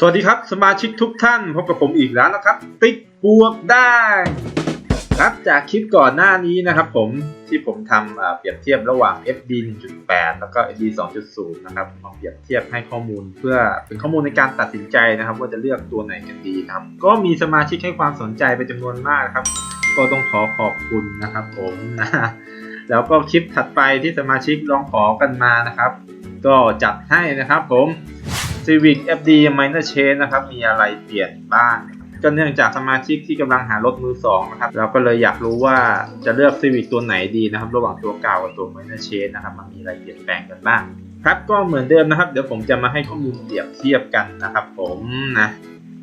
สวัสดีครับ สมาชิกทุกท่านพบกับผมอีกแล้วนะครับ ติ๊กบวกได้ ครับจากคลิปก่อนหน้านี้นะครับผมที่ผมทำเปรียบเทียบระหว่าง FD 1.8 แล้วก็ FD 2.0 นะครับมาเปรียบเทียบให้ข้อมูลเพื่อเป็นข้อมูลในการตัดสินใจนะครับ ว่าจะเลือกตัวไหนกันดีนะครับ ก็มีสมาชิกให้ความสนใจเป็นจำนวนมากครับ ก็ต้องขอขอบคุณนะครับผมนะแล้วก็คลิปถัดไปที่สมาชิกลองขอกันมานะครับ ก็จัดให้นะครับผม Civic FD Minor Change นะครับ มีอะไรเปลี่ยนบ้างก็เนื่องจากสมาชิกที่กำลังหารถมือสองนะครับเราก็เลยอยากรู้ว่าจะเลือก Civic ตัวไหนดีนะครับ ระหว่างตัวเก่ากับตัว Minor Chain นะครับ มันมีอะไรเปลี่ยนแปลงกันบ้างครับก็เหมือนเดิมนะครับ เดี๋ยวผมจะมาให้ข้อมูลเปรียบเทียบกันนะครับ ผมนะ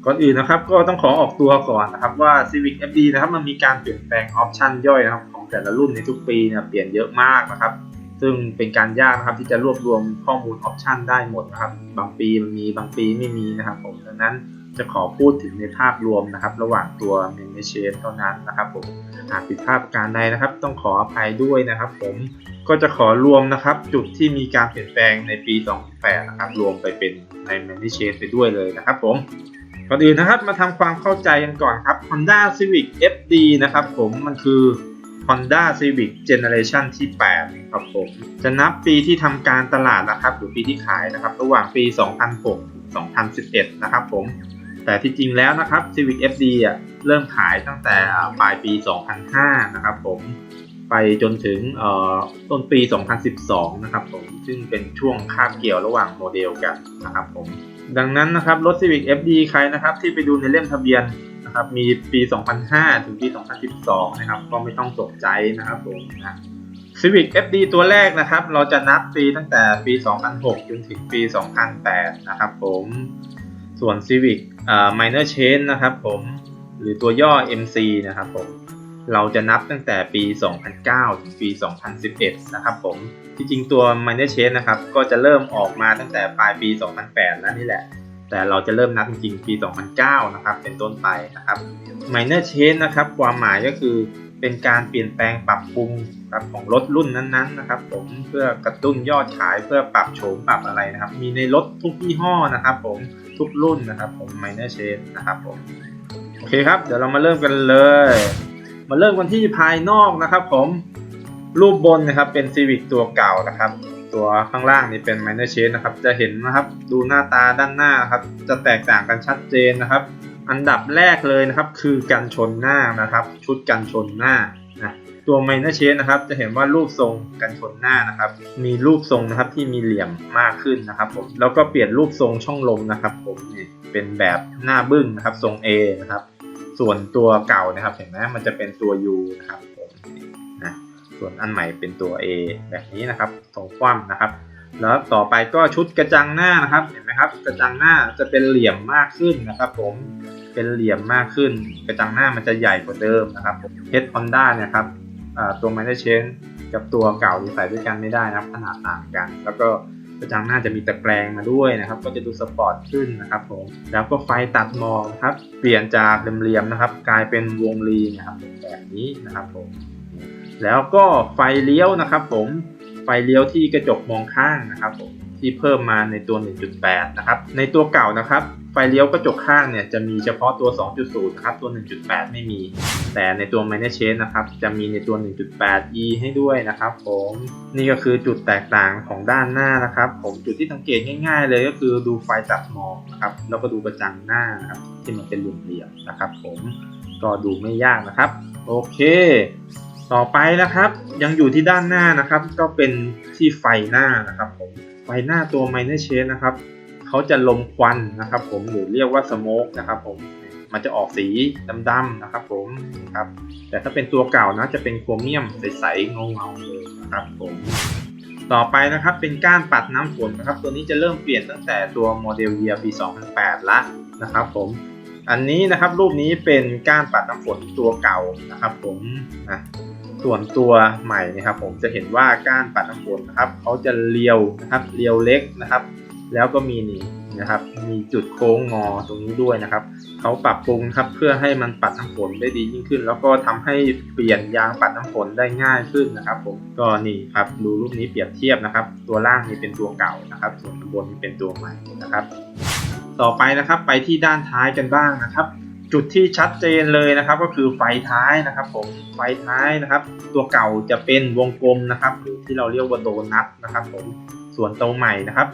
ก่อนอื่นนะครับก็ต้องขอออกตัวก่อนนะครับว่า Civic FD นะครับมันมีการเปลี่ยนแปลงออปชันย่อยนะครับของแต่ละรุ่นในทุกปีเนี่ยเปลี่ยนเยอะมากนะครับ ซึ่งเป็นการยากนะครับที่จะรวบรวมข้อมูลออปชันได้หมดนะครับ บางปีมันมีบางปีไม่มีนะครับผมดังนั้นจะขอพูดถึงในภาพรวมนะครับ ระหว่างตัว m e m b e r s h a p เท่านั้นนะครับผมหากผิดพลาดประการใดนะครับ ต้องขออภัยด้วยนะครับ ผมก็จะขอรวมนะครับจุดที่มีการเปลี่ยนแปลงในปี 2008 นะครับ รวมไปเป็นใน m e m b e r s h a p ไปด้วยเลยนะครับผมก่อนอื่นนะครับมาทำความเข้าใจกันก่อนครับ Honda Civic FD นะครับผมมันคือ Honda Civic Generation ที่8ครับผม จะนับปีที่ทำการตลาดนะครับหรือปีที่ขายนะครับ ระหว่างปี 2006ถึง2011 นะครับผม แต่ที่จริงแล้วนะครับ Civic FD อะเริ่มขายตั้งแต่ปลายปี 2005 นะครับผม ไปจนถึงเอ่อต้นปี 2012 นะครับผม ซึ่งเป็นช่วงคาบเกี่ยวระหว่างโมเดลกันนะครับผม ดังนั้นนะครับรถ Civic FD ใครนะครับที่ไปดูในเล่มทะเบียน นะครับ มีปี 2005 ถึงปี 2012 นะครับ ก็ไม่ต้องตกใจนะครับผมนะ Civic FD ตัวแรกนะครับ เราจะนับปีตั้งแต่ปี 2006 จนถึงปี 2008 นะครับผม ส่วน Civic เอ่อ Minor Change นะครับผม หรือตัวย่อ MC นะครับผม เราจะนับตั้งแต่ปี 2009 ถึงปี 2011 นะครับผม ที่จริงตัว Minor Change นะครับ ก็จะเริ่มออกมาตั้งแต่ปลายปี 2008 แล้วนี่แหละ แต่เราจะเริ่มนับจริงๆปี 2009 นะครับ เป็นต้นไปนะครับ Minor Change นะครับ ความหมายก็คือเป็นการเปลี่ยนแปลงปรับปรุงครับของรถรุ่นนั้นๆนะครับ ผมเพื่อกระตุ้นยอดขายเพื่อปรับโฉมปรับอะไรนะครับ มีในรถทุกยี่ห้อนะครับ ผมทุกรุ่นนะครับ ผม Minor Change นะครับผมโอเคครับ เดี๋ยวเรามาเริ่มกันเลย มาเริ่มกันที่ภายนอกนะครับ ผมรูปบนนะครับเป็น Civic ตัวเก่านะครับ ตัวข้างล่างนี่เป็น Minor Change นะครับ จะเห็นนะครับดูหน้าตาด้านหน้านะครับ จะแตกต่างกันชัดเจนนะครับ อันดับแรกเลยนะครับ คือกันชนหน้านะครับ ชุดกันชนหน้านะตัว Minor Change นะครับ จะเห็นว่ารูปทรงกันชนหน้านะครับ มีรูปทรงนะครับที่มีเหลี่ยมมากขึ้นนะครับผมแล้วก็เปลี่ยนรูปทรงช่องลมนะครับ ผมนี่เป็นแบบหน้าบึ้งนะครับทรง A นะครับส่วนตัวเก่านะครับเห็นไหมมันจะเป็นตัว U นะครับผ ส่วนอันใหม่เป็นตัว A แบบนี้นะครับตรงคว่ำนะครับ แล้วต่อไปก็ชุดกระจังหน้านะครับเห็นไหมครับ กระจังหน้าจะเป็นเหลี่ยมมากขึ้นนะครับ ผมเป็นเหลี่ยมมากขึ้น กระจังหน้ามันจะใหญ่กว่าเดิมนะครับเฮดฮอนด้าเนี่ยครับตัว Minor Change กับตัวเก่าที่ใส่ด้วยกันไม่ได้นะครับขนาดต่างกัน แล้วก็กระจังหน้าจะมีตะแกรงมาด้วยนะครับ ก็จะดูสปอร์ตขึ้นนะครับผมแล้วก็ไฟตัดหมอกนะครับ เปลี่ยนจากเหลี่ยมๆนะครับ กลายเป็นวงรีนะครับแบบนี้นะครับผม แล้วก็ไฟเลี้ยวนะครับ ผมไฟเลี้ยวที่กระจกมองข้างนะครับผมที่เพิ่มมาในตัว 1.8 นะครับ ในตัวเก่านะครับ ไฟเลี้ยวกระจกข้างเนี่ยจะมีเฉพาะตัว 2.0 นะครับ ตัว 1.8 ไม่มี แต่ในตัว Minor Change นะครับ จะมีในตัว 1.8e ให้ด้วยนะครับ ผม นี่ก็คือจุดแตกต่างของด้านหน้านะครับ ผม จุดที่สังเกตง่าย ๆ เลยก็คือดูไฟตัดหมอกนะครับ แล้วก็ดูกระจังหน้านะครับ ที่มันเป็นเหลี่ยมๆนะครับ ผม ก็ดูไม่ยากนะครับ โอเค ต่อไปนะครับ ยังอยู่ที่ด้านหน้านะครับ ก็เป็นที่ไฟหน้านะครับผมไฟหน้าตัว Minor Change นะครับเขาจะลมควันนะครับ ผมหรือเรียกว่าสโมกนะครับ ผมมันจะออกสีดำๆนะครับ ผมครับแต่ถ้าเป็นตัวเก่านะจะเป็นโครเมียมใสๆเงาๆเลยนะครับผมต่อไปนะครับเป็นก้านปัดน้ำฝนนะครับ ตัวนี้จะเริ่มเปลี่ยนตั้งแต่ตัวโมเดลเยียปี 2008 ละนะครับผมอันนี้นะครับรูปนี้เป็นก้านปัดน้ำฝนตัวเก่านะครับผมนะ ส่วนตัวใหม่นะครับผมจะเห็นว่าก้านปัดน้ำฝนนะครับเขาจะเรียวนะครับเรียวเล็กนะครับ แล้วก็มีนี่นะครับ มีจุดโค้งงอตรงนี้ด้วยนะครับเขาปรับปรุงครับเพื่อให้มันปัดน้ำฝนได้ดียิ่งขึ้น แล้วก็ทำให้เปลี่ยนยางปัดน้ำฝนได้ง่ายขึ้นนะครับ ผมก็นี่ครับดูรูปนี้เปรียบเทียบนะครับ ตัวล่างนี่เป็นตัวเก่านะครับ ส่วนบนนี่เป็นตัวใหม่นะครับ ต่อไปนะครับไปที่ด้านท้ายกันบ้างนะครับ จุดที่ชัดเจนเลยนะครับก็คือไฟท้ายนะครับผมไฟท้ายนะครับ ตัวเก่าจะเป็นวงกลมนะครับหรือที่เราเรียกว่าโดนัทนะครับผมส่วนตัวใหม่นะครับ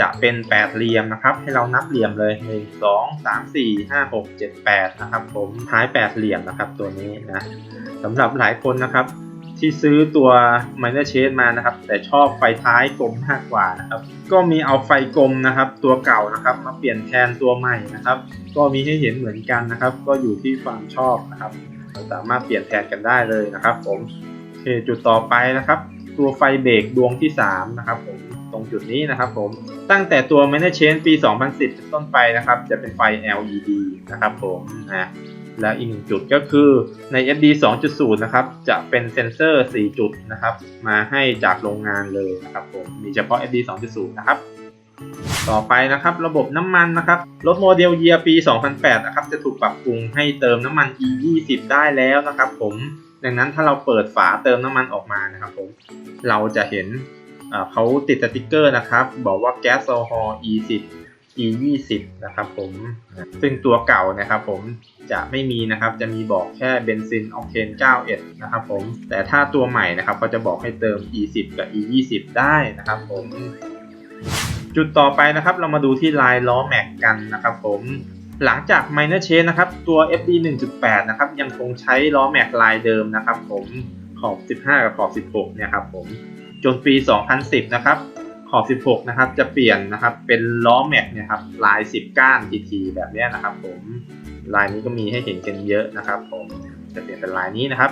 จะเป็นแปดเหลี่ยมนะครับ ให้เรานับเหลี่ยมเลยหนึ่งสองสามสี่ห้าหกเจ็ดแปดนะครับ ผมท้ายแปดเหลี่ยมนะครับ ตัวนี้นะสำหรับหลายคนนะครับ ที่ซื้อตัว Minor Shade มานะครับ แต่ชอบไฟท้ายกลมมากกว่านะครับ ก็มีเอาไฟกลมนะครับ ตัวเก่านะครับ มาเปลี่ยนแทนตัวใหม่นะครับ ก็มีให้เห็นเหมือนกันนะครับ ก็อยู่ที่ความชอบนะครับเราสามารถเปลี่ยนแทนกันได้เลยนะครับ ผมโอเคจุดต่อไปนะครับ ตัวไฟเบรกดวงที่3นะครับผมตรงจุดนี้นะครับผมตั้งแต่ตัว Minor Change ปี 2010 ต้นไปนะครับ จะเป็นไฟ LED นะครับผมนะ และอีกหนึ่งจุดก็คือใน FD 2.0 นะครับ จะเป็นเซ็นเซอร์ 4 จุดนะครับ มาให้จากโรงงานเลยนะครับผม มีเฉพาะ FD 2.0 นะครับ ต่อไปนะครับระบบน้ำมันนะครับ รถโมเดลเยียปี 2008 นะครับ จะถูกปรับปรุงให้เติมน้ำมัน E20 ได้แล้วนะครับผม ดังนั้นถ้าเราเปิดฝาเติมน้ำมันออกมานะครับผม เราจะเห็นเขาติดสติกเกอร์นะครับ บอกว่าแก๊สโซฮอล์ E10 E20 นะครับ ผม ซึ่งตัวเก่านะครับ ผมจะไม่มีนะครับ จะมีบอกแค่เบนซินออกเทน91นะครับ ผม แต่ถ้าตัวใหม่นะครับเขาจะบอกให้เติม E10 กับ E20 ได้นะครับ ผม จุดต่อไปนะครับ เรามาดูที่ลายล้อแม็กกันนะครับ ผมหลังจาก Minor Change นะครับ ตัว FD 1.8 นะครับ ยังคงใช้ล้อแม็กลายเดิมนะครับ ผมขอบ 15 กับขอบ 16 เนี่ยครับผม จนปี 2010 นะครับ ขอบ 16 นะครับ จะเปลี่ยนนะครับ เป็นล้อแม็กเนี่ยครับ ลาย 10 ก้านทีๆแบบนี้นะครับ ผม ลายนี้ก็มีให้เห็นกันเยอะนะครับ ผม จะเปลี่ยนเป็นลายนี้นะครับ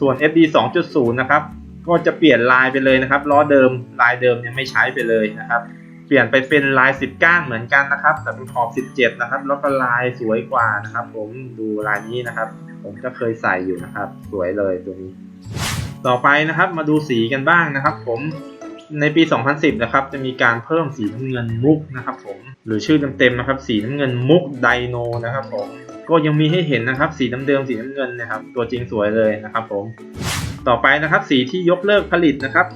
ส่วน FD 2.0 นะครับ ก็จะเปลี่ยนลายไปเลยนะครับ ล้อเดิม ลายเดิมยังไม่ใช้ไปเลยนะครับ เปลี่ยนไปเป็นลาย 10 ก้านเหมือนกันนะครับ แต่เป็นขอบ 17 นะครับ แล้วก็ลายสวยกว่านะครับ ผม ดูลายนี้นะครับ ผมก็เคยใส่อยู่นะครับ สวยเลยตัวนี้ ต่อไปนะครับ มาดูสีกันบ้างนะครับ ผม ในปี 2010 นะครับ จะมีการเพิ่มสีน้ำเงินมุกนะครับผม หรือชื่อเต็มๆนะครับ สีน้ำเงินมุกไดโนนะครับผม ก็ยังมีให้เห็นนะครับ สีน้ำเดิมสีน้ำเงินนะครับ ตัวจริงสวยเลยนะครับผม ต่อไปนะครับ สีที่ยกเลิกผลิตนะครับ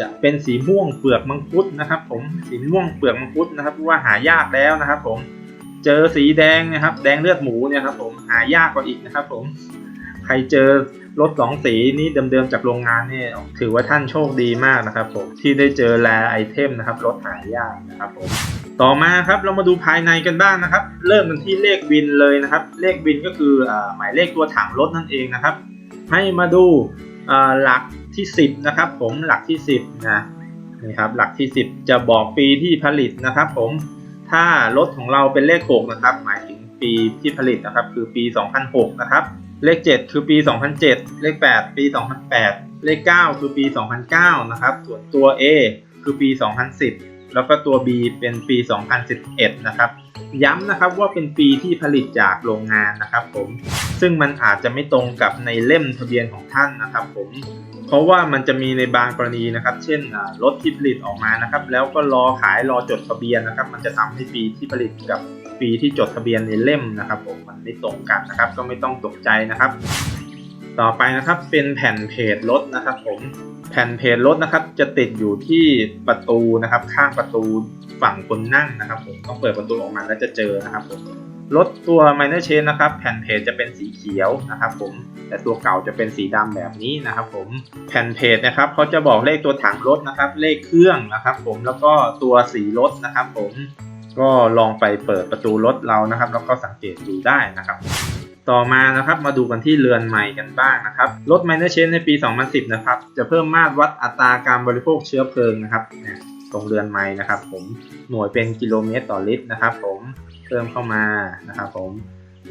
จะเป็นสีม่วงเปลือกมังคุดนะครับ ผม สีม่วงเปลือกมังคุดนะครับเพราะว่าหายากแล้วนะครับ ผม เจอสีแดงนะครับ แดงเลือดหมูเนี่ยครับ ผม หายากกว่าอีกนะครับ ผม ใครเจอรถสองสีนี้เดิมๆจากโรงงานเนี่ยถือว่าท่านโชคดีมากนะครับผมที่ได้เจอแลไอเทมนะครับรถหายากนะครับผมต่อมาครับเรามาดูภายในกันบ้างนะครับ เริ่มกันที่เลขวินเลยนะครับ เลขวินก็คืออหมายเลขตัวถังรถนั่นเองนะครับ ให้มาดูหลักที่ 10นะครับผมหลักที่ 10นะนี่ครับหลักที่ 10 จะบอกปีที่ผลิตนะครับผมถ้ารถของเราเป็นเลข6นะครับหมายถึงปีที่ผลิตนะครับคือปี 2006 นะครับ เลข 7 คือปี 2007 เลข 8 ปี 2008 เลข 9 คือปี 2009 นะครับ ส่วนตัว A คือปี 2010 แล้วก็ตัว B เป็นปี 2011 นะครับ ย้ำนะครับว่าเป็นปีที่ผลิตจากโรงงานนะครับผม ซึ่งมันอาจจะไม่ตรงกับในเล่มทะเบียนของท่านนะครับผมเพราะว่ามันจะมีในบางกรณีนะครับ เช่นรถที่ผลิตออกมานะครับ แล้วก็รอขายรอจดทะเบียนนะครับ มันจะทำให้ปีที่ผลิตกับ ปีที่จดทะเบียนในเล่มนะครับผมมันไม่ตรงกันนะครับ ก็ไม่ต้องตกใจนะครับ ต่อไปนะครับเป็นแผ่นเพจรถนะครับ ผมแผ่นเพจรถนะครับ จะติดอยู่ที่ประตูนะครับ ข้างประตูฝั่งคนนั่งนะครับ ผมต้องเปิดประตูออกมาแล้วจะเจอนะครับผมรถตัว Minor Chain นะครับ แผ่นเพจจะเป็นสีเขียวนะครับ ผม แต่ตัวเก่าจะเป็นสีดำแบบนี้นะครับ ผม แผ่นเพจนะครับเขาจะบอกเลขตัวถังรถนะครับ เลขเครื่องนะครับ ผม แล้วก็ตัวสีรถนะครับ ผม ก็ลองไปเปิดประตูรถเรานะครับ แล้วก็สังเกตดูได้นะครับ ต่อมานะครับมาดูกันที่เรือนใหม่กันบ้างนะครับรถ Minor Change ในปี 2010 นะครับ จะเพิ่มมาตรวัดอัตราการบริโภคเชื้อเพลิงนะครับตรงเรือนไม้นะครับผมหน่วยเป็นกิโลเมตรต่อลิตรนะครับ ผมเพิ่มเข้ามานะครับผม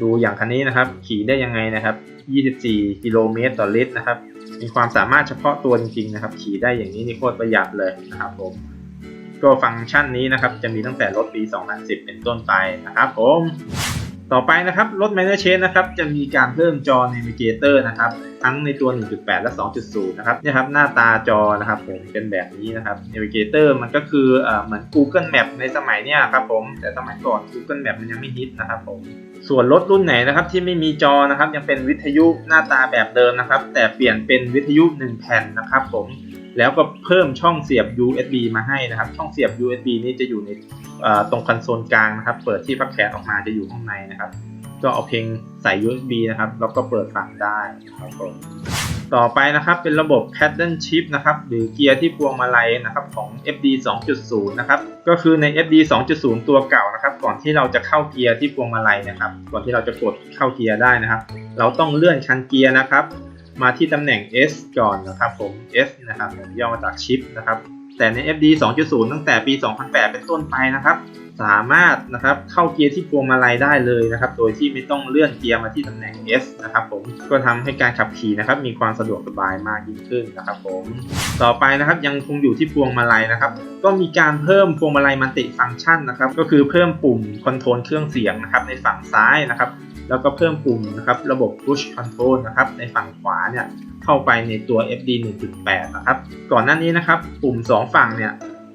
ดูอย่างคันนี้นะครับ ขี่ได้ยังไงนะครับ 24 กิโลเมตรต่อลิตรนะครับ มีความสามารถเฉพาะตัวจริงๆนะครับ ขี่ได้อย่างนี้นี่โคตรประหยัดเลยนะครับผม ก็ฟังก์ชันนี้นะครับ จะมีตั้งแต่รถปี 2010 เป็นต้นไปนะครับผม ต่อไปนะครับรถ Minor Change นะครับ จะมีการเพิ่มจอ Navigator นะครับ ทั้งในตัว 1.8 และ 2.0 นะครับนี่ครับหน้าตาจอนะครับผมเป็นแบบนี้นะครับ Navigator มันก็คือเอ่อเหมือน Google Map ในสมัยเนี้ยครับผม แต่สมัยก่อน Google Map มันยังไม่ฮิตนะครับผมส่วนรถรุ่นไหนนะครับที่ไม่มีจอนะครับยังเป็นวิทยุหน้าตาแบบเดิมนะครับ แต่เปลี่ยนเป็นวิทยุ 1 แผ่นนะครับผม แล้วก็เพิ่มช่องเสียบ USB มาให้นะครับ ช่องเสียบ USB นี้จะอยู่ในตรงคอนโซลกลางนะครับ เปิดที่พับแขนออกมาจะอยู่ข้างในนะครับ ก็เอาเพลงใส่ USB นะครับ แล้วก็เปิดฟังได้ครับผมต่อไปนะครับเป็นระบบ Paddle Shift นะครับ หรือเกียร์ที่พวงมาลัยนะครับของ FD 2.0 นะครับ ก็คือใน FD 2.0 ตัวเก่านะครับ ก่อนที่เราจะเข้าเกียร์ที่พวงมาลัยนะครับ ก่อนที่เราจะกดเข้าเกียร์ได้นะครับ เราต้องเลื่อนคันเกียร์นะครับ มาที่ตำแหน่ง S ก่อนนะครับผม S นะครับย่อมาจาก Shift นะครับ แต่ใน FD 2.0 ตั้งแต่ปี 2008 เป็นต้นไปนะครับ สามารถนะครับเข้าเกียร์ที่พวงมาลัยได้เลยนะครับ โดยที่ไม่ต้องเลื่อนเกียร์มาที่ตำแหน่ง S นะครับผม ก็ทำให้การขับขี่นะครับ มีความสะดวกสบายมากยิ่งขึ้นนะครับผม ต่อไปนะครับยังคงอยู่ที่พวงมาลัยนะครับ ก็มีการเพิ่มพวงมาลัยมัลติฟังก์ชันนะครับ ก็คือเพิ่มปุ่มคอนโทรลเครื่องเสียงนะครับในฝั่งซ้ายนะครับ แล้วก็เพิ่มปุ่มนะครับระบบ push control นะครับในฝั่งขวาเนี่ยเข้าไปในตัว FD 1.8 นะครับ ก่อนหน้านี้นะครับปุ่ม 2 ฝั่งเนี่ย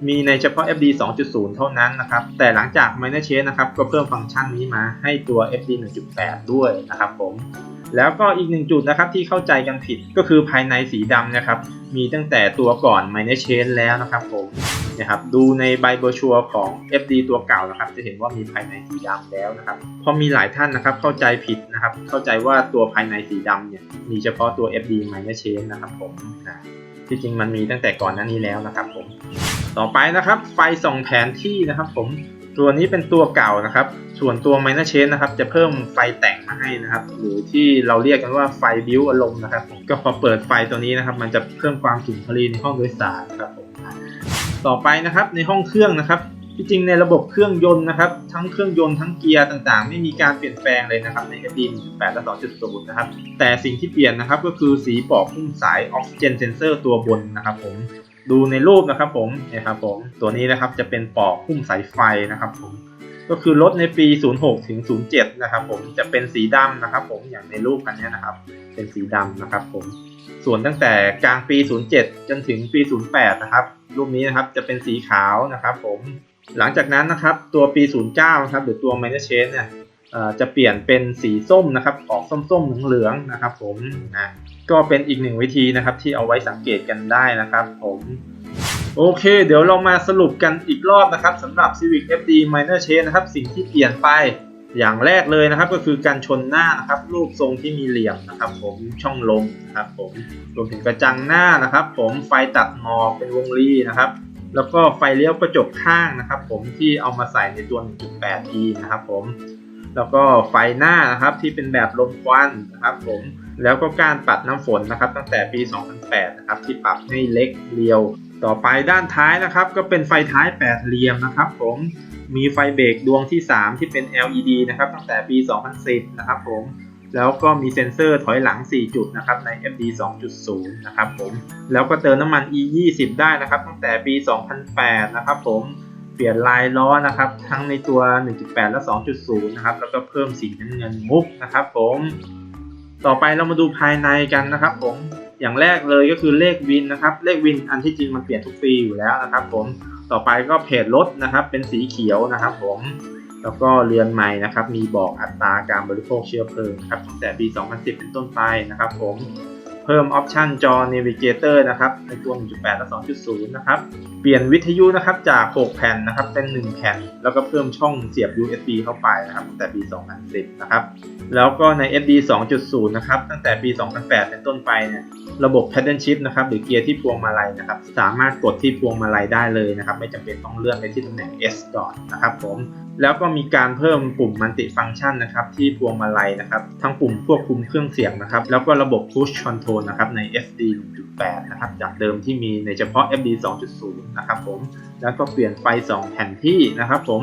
มีในเฉพาะ FD 2.0 เท่านั้นนะครับ แต่หลังจาก Minor Change นะครับ ก็เพิ่มฟังก์ชันนี้มาให้ตัว FD 1.8 ด้วยนะครับผม แล้วก็อีกหนึ่งจุดนะครับที่เข้าใจกันผิดก็คือภายในสีดำนะครับ มีตั้งแต่ตัวก่อน Minor Change แล้วนะครับผมนะครับดูในใบโบอร์ชัวของ FD ตัวเก่านะครับ จะเห็นว่ามีภายในสีดำแล้วนะครับพราะมีหลายท่านนะครับเข้าใจผิดนะครับ เข้าใจว่าตัวภายในสีดำเนี่ยมีเฉพาะตัว FD Minor Change นะครับผมนะที่จริงมันมีตั้งแต่ก่อนหน้านี้แล้วนะครับผมต่อไปนะครับไฟส่องแผนที่นะครับผม ตัวนี้เป็นตัวเก่านะครับ ส่วนตัว Minor Change นะครับ จะเพิ่มไฟแต่งมาให้นะครับ หรือที่เราเรียกกันว่าไฟบิวอารมณ์นะครับ ก็พอเปิดไฟตัวนี้นะครับ มันจะเพิ่มความสุนทรีในห้องโดยสารครับผมต่อไปนะครับในห้องเครื่องนะครับที่จริงในระบบเครื่องยนต์นะครับ ทั้งเครื่องยนต์ทั้งเกียร์ต่างๆ ไม่มีการเปลี่ยนแปลงเลยนะครับใน FD 1.8 และ 2.0 นะครับ แต่สิ่งที่เปลี่ยนนะครับก็คือสีปอกหุ้มสายออกซิเจนเซนเซอร์ตัวบนนะครับผม ดูในรูปนะครับผมเนี่ยครับผมตัวนี้นะครับจะเป็นปอกหุ้มสายไฟนะครับผมก็คือรถในปี 06 ถึง 07 นะครับผมจะเป็นสีดำนะครับผมอย่างในรูปกันเนี้ยนะครับ เป็นสีดำนะครับผมส่วนตั้งแต่กลางปี 07 จนถึงปี 08 นะครับรูปนี้นะครับจะเป็นสีขาวนะครับผมหลังจากนั้นนะครับตัวปี 09 นะครับหรือตัว Minor Change เนี่ย จะเปลี่ยนเป็นสีส้มนะครับออกส้มๆเหลืองๆนะครับ ผมนะก็เป็นอีกหนึ่งวิธีนะครับ ที่เอาไว้สังเกตกันได้นะครับ ผมโอเค เดี๋ยวเรามาสรุปกันอีกรอบนะครับสำหรับ Civic FD Minor Change นะครับ สิ่งที่เปลี่ยนไปอย่างแรกเลยนะครับ ก็คือการชนหน้านะครับ รูปทรงที่มีเหลี่ยมนะครับ ผมช่องลมนะครับ ผมรวมถึงกระจังหน้านะครับ ผมไฟตัดหมอกเป็นวงรีนะครับ แล้วก็ไฟเลี้ยวกระจกข้างนะครับ ผมที่เอามาใส่ในตัว 1.8e นะครับ ผม แล้วก็ไฟหน้านะครับที่เป็นแบบลมควันนะครับผมแล้วก็การปัดน้ำฝนนะครับ ตั้งแต่ปี 2008 นะครับที่ปรับให้เล็กเรียว ต่อไปด้านท้ายนะครับ ก็เป็นไฟท้ายแปดเหลี่ยมนะครับ ผมมีไฟเบรกดวงที่ 3 ที่เป็น LED นะครับ ตั้งแต่ปี 2010 นะครับผมแล้วก็มีเซ็นเซอร์ถอยหลัง 4 จุดนะครับใน FD 2.0 นะครับผมแล้วก็เติมน้ำมัน E 20 ได้นะครับ ตั้งแต่ปี 2008 นะครับผม เปลี่ยนลายล้อนะครับ ทั้งในตัว 1.8 และ 2.0 นะครับ แล้วก็เพิ่มสีน้ำเงินมุกนะครับผม ต่อไปเรามาดูภายในกันนะครับผม อย่างแรกเลยก็คือเลขวินนะครับ เลขวินอันที่จริงมันเปลี่ยนทุกปีอยู่แล้วนะครับผม ต่อไปก็เพจรถนะครับ เป็นสีเขียวนะครับผม แล้วก็เรือนใหม่นะครับ มีบอกอัตราการบริโภคเชื้อเพลิงครับตั้งแต่ปี 2010 เป็นต้นไปนะครับผม เพิ่มออปชันจอ Navigator นะครับในตัว 1.8 และ 2.0 นะครับ เปลี่ยนวิทยุนะครับจาก 6 แผ่นนะครับเป็น 1 แผ่น แล้วก็เพิ่มช่องเสียบ USB เข้าไปนะครับตั้งแต่ปี 2010 นะครับ แล้วก็ใน FD 2.0 นะครับ ตั้งแต่ปี 2008 เป็นต้นไปเนี่ยระบบ Paddle Shift นะครับหรือเกียร์ที่พวงมาลัยนะครับสามารถกดที่พวงมาลัยได้เลยนะครับไม่จำเป็นต้องเลื่อนไปที่ตำแหน่ง S ก่อนนะครับผม แล้วก็มีการเพิ่มปุ่มมัลติฟัง c t ชันนะครับที่พวงมาลัยนะครับ ทั้งปุ่มควบคุมเครื่องเสียงนะครับ แล้วก็ระบบ Push Control นะครับใน FD 1.8 นะครับ จากเดิมที่มีในเฉพาะ FD 2.0 นะครับผม แล้วก็เปลี่ยนไฟ 2 แผ่นที่นะครับผม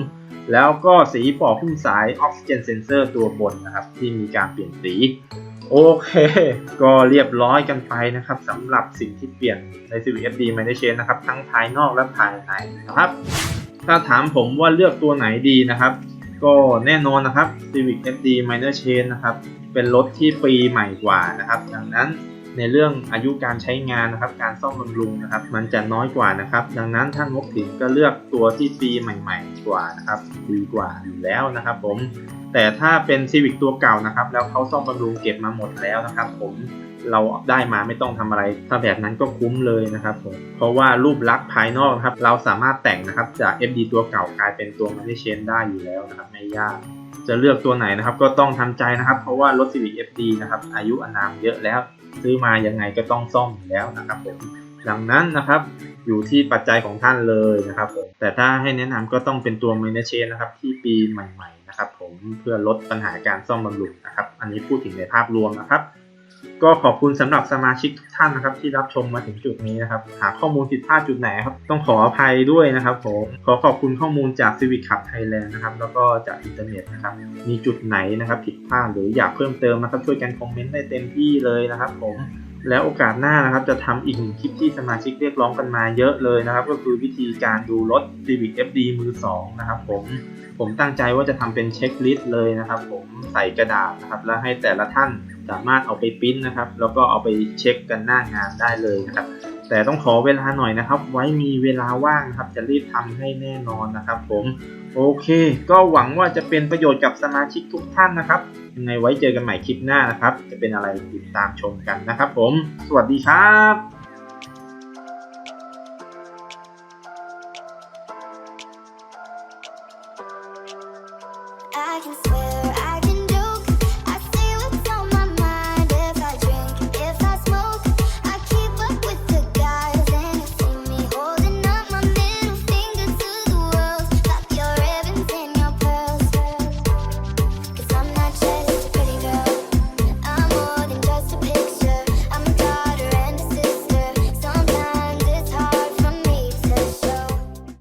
แล้วก็สีปอกหุ้มสาย Oxygen Sensor ตัวบนนะครับ ที่มีการเปลี่ยนสีโอเค ก็เรียบร้อยกันไปนะครับสำหรับสิ่งที่เปลี่ยนใน Civic FD Minor Change นะครับ ทั้งภายนอกและภายในนะครับ ถ้าถามผมว่าเลือกตัวไหนดีนะครับ ก็แน่นอนนะครับ Civic FD Minor Change นะครับ เป็นรถที่ปีใหม่กว่านะครับ ดังนั้นในเรื่องอายุการใช้งานนะครับ การซ่อมบำรุงนะครับ มันจะน้อยกว่านะครับ ดังนั้นท่านงบถึงก็เลือกตัวที่ปีใหม่ ๆ กว่านะครับดีกว่าอยู่แล้วนะครับ ผม แต่ถ้าเป็น Civic ตัวเก่านะครับ แล้วเขาซ่อมบำรุงเก็บมาหมดแล้วนะครับ ผม เราได้มาไม่ต้องทำอะไรถ้าแบบนั้นก็คุ้มเลยนะครับผมเพราะว่ารูปลักษณ์ภายนอกครับเราสามารถแต่งนะครับจาก FD ตัวเก่ากลายเป็นตัว Money Chain ได้อยู่แล้วนะครับไม่ยากจะเลือกตัวไหนนะครับก็ต้องทำใจนะครับ เพราะว่ารถ Civic FD นะครับอายุอานามเยอะแล้ว ซื้อมายังไงก็ต้องซ่อมอยู่แล้วนะครับผมดังนั้นนะครับอยู่ที่ปัจจัยของท่านเลยนะครับผมแต่ถ้าให้แนะนำก็ต้องเป็นตัว m a n a g e นะครับที่ปีใหม่ ๆ นะครับผมเพื่อลดปัญหาการซ่อมบำรุงนะครับ อันนี้พูดถึงในภาพรวมนะครับ ก็ขอบคุณสำหรับสมาชิกทุกท่านนะครับ ที่รับชมมาถึงจุดนี้นะครับ หากข้อมูลผิดพลาดจุดไหนครับ ต้องขออภัยด้วยนะครับผมขอขอบคุณข้อมูลจาก Civic Club Thailand นะครับ แล้วก็จากอินเทอร์เน็ตนะครับ มีจุดไหนนะครับ ผิดพลาดหรืออยากเพิ่มเติมนะครับ ช่วยกันคอมเมนต์ได้เต็มที่เลยนะครับผมแล้วโอกาสหน้านะครับจะทำอีกหนึ่งคลิปที่สมาชิกเรียกร้องกันมาเยอะเลยนะครับ ก็คือวิธีการดูรถ Civic FD มือ2นะครับผม ผมตั้งใจว่าจะทำเป็นเช็คลิสต์เลยนะครับ ผมใส่กระดาษนะครับ แล้วให้แต่ละท่านสามารถเอาไปปริ้นนะครับ แล้วก็เอาไปเช็คกันหน้างานได้เลยนะครับ แต่ต้องขอเวลาหน่อยนะครับ ไว้มีเวลาว่างครับ จะรีบทำให้แน่นอนนะครับ ผมโอเค ก็หวังว่าจะเป็นประโยชน์กับสมาชิกทุกท่านนะครับยังไงไว้เจอกันใหม่คลิปหน้านะครับ จะเป็นอะไรติดตามชมกันนะครับ ผม สวัสดีครับ I can swear.